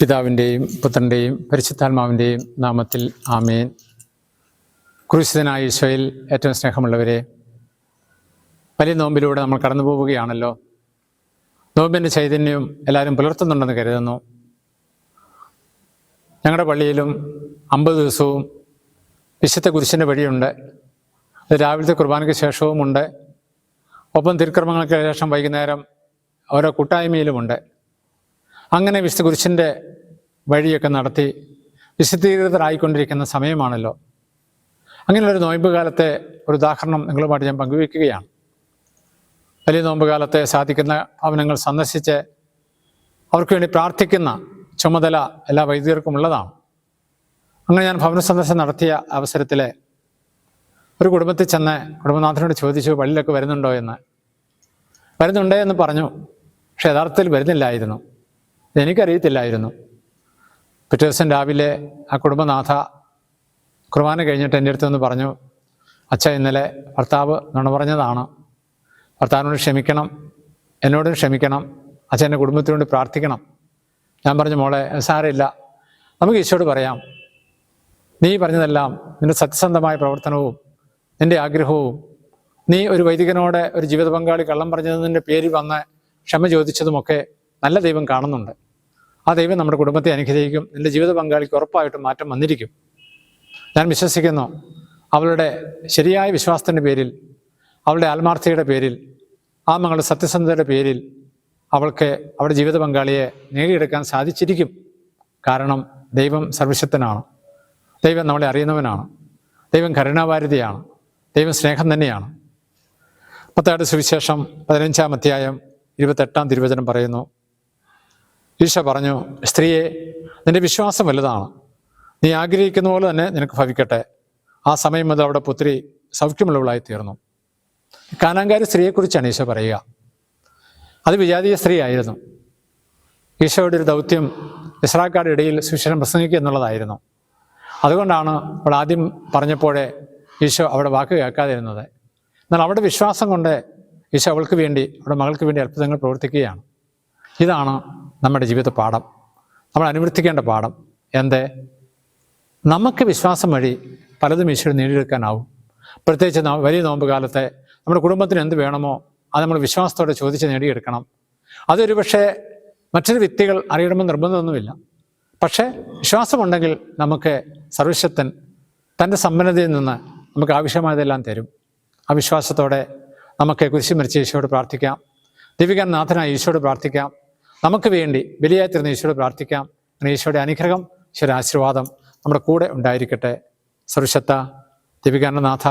പിതാവിന്റെയും പുത്രന്റെയും പരിശുദ്ധാത്മാവിന്റെയും നാമത്തിൽ ആമേൻ. ക്രൂശിതനായ ഈശോയിൽ ഏറ്റവും സ്നേഹമുള്ളവരെ വലിയ നോമ്പിലൂടെ നമ്മൾ കടന്നു പോവുകയാണല്ലോ. നോമ്പിന്റെ ചൈതന്യവും എല്ലാവരും പുലർത്തുന്നുണ്ടെന്ന് കരുതുന്നു. ഞങ്ങളുടെ പള്ളിയിലും അമ്പത് ദിവസവും വിശുദ്ധ കുരിശിന്റെ വഴിയുണ്ട്. അത് രാവിലത്തെ കുർബാനയ്ക്ക് ശേഷവുമുണ്ട്. ഒപ്പം തിരുക്രമങ്ങൾക്ക് ശേഷം വൈകുന്നേരം ഓരോ കൂട്ടായ്മയിലുമുണ്ട്. അങ്ങനെ വിശുദ്ധ കുരിശിന്റെ വഴിയൊക്കെ നടത്തി വിശുദ്ധീകൃതരായിക്കൊണ്ടിരിക്കുന്ന സമയമാണല്ലോ. അങ്ങനെയുള്ളൊരു നോയമ്പ് കാലത്തെ ഒരു ഉദാഹരണം നിങ്ങളുമായിട്ട് ഞാൻ പങ്കുവയ്ക്കുകയാണ്. വലിയ നോമ്പ് കാലത്തെ സാധിക്കുന്ന ഭവനങ്ങൾ സന്ദർശിച്ച് അവർക്ക് വേണ്ടി പ്രാർത്ഥിക്കുന്ന ചുമതല എല്ലാ വൈദികർക്കും ഉള്ളതാണ്. അങ്ങനെ ഞാൻ ഭവന സന്ദർശനം നടത്തിയ അവസരത്തിൽ ഒരു കുടുംബത്തിൽ ചെന്ന് കുടുംബനാഥനോട് ചോദിച്ചു പള്ളിയിലൊക്കെ വരുന്നുണ്ടോ? എന്ന്. വരുന്നുണ്ടേ എന്ന് പറഞ്ഞു. പക്ഷെ യഥാർത്ഥത്തിൽ വരുന്നില്ലായിരുന്നു. എനിക്കറിയത്തില്ലായിരുന്നു. പിറ്റേ ദിവസം രാവിലെ ആ കുടുംബനാഥ കുർബാന കഴിഞ്ഞിട്ട് എന്റെ അടുത്ത് നിന്ന് പറഞ്ഞു അച്ഛ ഇന്നലെ ഭർത്താവ് നുണ പറഞ്ഞതാണ്. ഭർത്താവിനോട് ക്ഷമിക്കണം എന്നോടും ക്ഷമിക്കണം അച്ഛൻ എന്റെ കുടുംബത്തിനോട് പ്രാർത്ഥിക്കണം. ഞാൻ പറഞ്ഞു മോളെ സാരമില്ല. നമുക്ക് ഈശോട് പറയാം. നീ പറഞ്ഞതെല്ലാം നിന്റെ സത്യസന്ധമായ പ്രവർത്തനവും നിന്റെ ആഗ്രഹവും നീ ഒരു വൈദികനോടെ ഒരു ജീവിത പങ്കാളി കള്ളം പറഞ്ഞതിന്റെ പേരിൽ വന്ന് ക്ഷമ ചോദിച്ചതുമൊക്കെ നല്ല ദൈവം കാണുന്നുണ്ട്. ആ ദൈവം നമ്മുടെ കുടുംബത്തെ അനുഗ്രഹിക്കും. നിന്റെ ജീവിത പങ്കാളിക്ക് ഉറപ്പായിട്ടും മാറ്റം വന്നിരിക്കും. ഞാൻ വിശ്വസിക്കുന്നു അവളുടെ ശരിയായ വിശ്വാസത്തിന്റെ പേരിൽ അവളുടെ ആത്മാർത്ഥതയുടെ പേരിൽ ആ മകളുടെ സത്യസന്ധതയുടെ പേരിൽ അവൾക്ക് അവളുടെ ജീവിത പങ്കാളിയെ നേടിയെടുക്കാൻ സാധിച്ചിരിക്കും. കാരണം ദൈവം സർവശക്തനാണ്. ദൈവം നമ്മളെ അറിയുന്നവനാണ്. ദൈവം കരുണാവാരിതിയാണ് ദൈവം സ്നേഹം തന്നെയാണ്. പത്താട് സുവിശേഷം പതിനഞ്ചാം അധ്യായം ഇരുപത്തെട്ടാം തിരുവചനം പറയുന്നു ഈശോ പറഞ്ഞു സ്ത്രീയെ നിന്റെ വിശ്വാസം വലുതാണ്. നീ ആഗ്രഹിക്കുന്ന പോലെ തന്നെ നിനക്ക് ഭവിക്കട്ടെ. ആ സമയം മുതൽ അവിടെ പുത്രി സൗഖ്യമുള്ളവളായി തീർന്നു കാനാങ്കാരി സ്ത്രീയെക്കുറിച്ചാണ് ഈശോ പറയുക. അത് വിജാതീയ സ്ത്രീ ആയിരുന്നു ഈശോയുടെ ഒരു ദൗത്യം ഇസ്രാക്കാരുടെ ഇടയിൽ സുവിശേഷം പ്രസംഗിക്കുക എന്നുള്ളതായിരുന്നു. അതുകൊണ്ടാണ് അവൾ ആദ്യം പറഞ്ഞപ്പോഴേ ഈശോ അവിടെ വാക്ക് കേൾക്കാതിരുന്നത്. എന്നാൽ അവിടെ വിശ്വാസം കൊണ്ട് ഈശോ അവൾക്ക് വേണ്ടി അവിടെ മകൾക്ക് വേണ്ടി അത്ഭുതങ്ങൾ പ്രവർത്തിക്കുകയാണ്. ഇതാണ് നമ്മുടെ ജീവിത പാഠം. നമ്മൾ അനുവർത്തിക്കേണ്ട പാഠം. എന്തേ? നമുക്ക് വിശ്വാസം വഴി പലതും ഈശ്വരൻ നേടിയെടുക്കാനാവും. പ്രത്യേകിച്ച് വലിയ നോമ്പ് കാലത്തെ നമ്മുടെ കുടുംബത്തിന് എന്ത് വേണമോ അത് നമ്മൾ വിശ്വാസത്തോടെ ചോദിച്ച് നേടിയെടുക്കണം. അതൊരു പക്ഷേ മറ്റൊരു വ്യക്തികൾ അറിയണമെന്ന് നിർബന്ധമൊന്നുമില്ല. പക്ഷേ വിശ്വാസമുണ്ടെങ്കിൽ നമുക്ക് സർവശക്തൻ തന്റെ സമ്പന്നതയിൽ നിന്ന് നമുക്ക് ആവശ്യമായതെല്ലാം തരും. ആ വിശ്വാസത്തോടെ നമുക്ക് കുരിശി മരിച്ച ഈശോയോട് പ്രാർത്ഥിക്കാം. ദിവികാൻ നാഥനായ ഈശോയോട് പ്രാർത്ഥിക്കാം. നമുക്ക് വേണ്ടി ബലിയായി തീർന്ന ഈശോയോട് പ്രാർത്ഥിക്കാം. ഈശോയുടെ അനുഗ്രഹം ഈശോയുടെ ആശീർവാദം നമ്മുടെ കൂടെ ഉണ്ടായിരിക്കട്ടെ. സർവശത്ത ദിവികാനനാഥ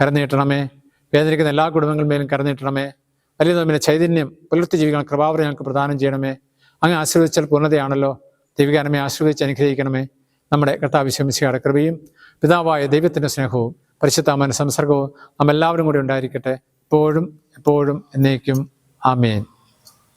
കരനീട്ടണമേ വേദനിക്കുന്ന എല്ലാ കുടുംബങ്ങളുമേലും കരനീട്ടണമേ വലിയ നോമ്പിനെ ചൈതന്യം പുലർത്തി ജീവിക്കണം കൃപാവരം ഞങ്ങൾക്ക് പ്രദാനം ചെയ്യണമേ. അങ്ങ് ആശീർവദിച്ചാൽ പൂർണതയാണല്ലോ. ദിവികാനമേ ആശീർവദിച്ച് അനുഗ്രഹിക്കണമേ. നമ്മുടെ കർത്താവിശ്വമിശയുടെ കൃപയും പിതാവായ ദൈവത്തിന്റെ സ്നേഹവും പരിശുദ്ധാമന സംസർഗവും നാം എല്ലാവരും കൂടി ഉണ്ടായിരിക്കട്ടെ. എപ്പോഴും എപ്പോഴും എന്നേക്കും. ആമേൻ.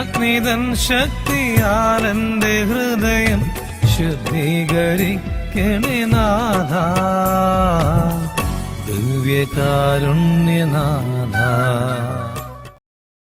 ദിവ്യാഗ്നിതൻ ശക്തിയാൽ എന്റെ ഹൃദയം ശുദ്ധീകരിക്കണേ നാഥ. ദിവ്യകാരുണ്യനാഥ.